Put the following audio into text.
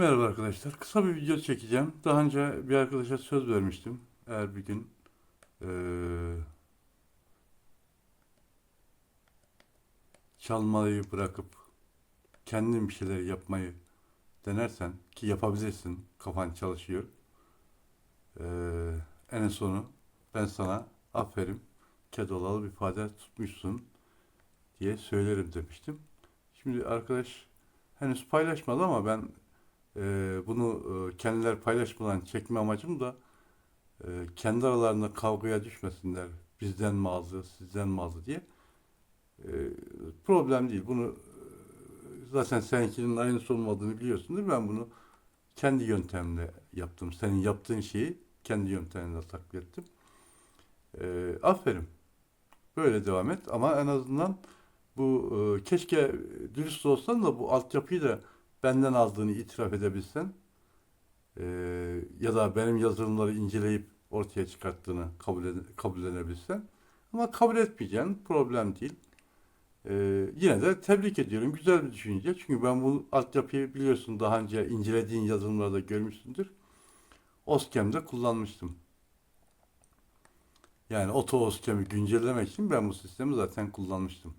Merhaba arkadaşlar. Kısa bir video çekeceğim. Daha önce bir arkadaşa söz vermiştim. Eğer bir gün eee, çalmayı bırakıp kendin bir şeyler yapmayı denersen ki yapabilirsin. Kafan çalışıyor. Eee en sonu ben sana aferin kedolalı bir ifade tutmuşsun diye söylerim demiştim. Şimdi arkadaş henüz paylaşmadı ama ben ee, bunu e, kendileri paylaşmadan çekme amacım da e, kendi aralarında kavgaya düşmesinler. Bizden mi sizden mi diye. E, problem değil. Bunu e, zaten seninkinin aynısı olmadığını biliyorsundur. Ben bunu kendi yöntemle yaptım. Senin yaptığın şeyi kendi yöntemle taklit ettim. E, aferin. Böyle devam et ama en azından bu e, keşke dürüst olsan da bu altyapıyı da benden aldığını itiraf edebilsen e, ya da benim yazılımları inceleyip ortaya çıkarttığını kabul kabullenebilsen ama kabul etmeyeceksin problem değil. E, yine de tebrik ediyorum. Güzel bir düşünce. Çünkü ben bu altyapıyı biliyorsun daha önce incelediğin yazılımlarda görmüşsündür. OSCAM'de kullanmıştım. Yani Auto OSCAM'i güncellemek için ben bu sistemi zaten kullanmıştım.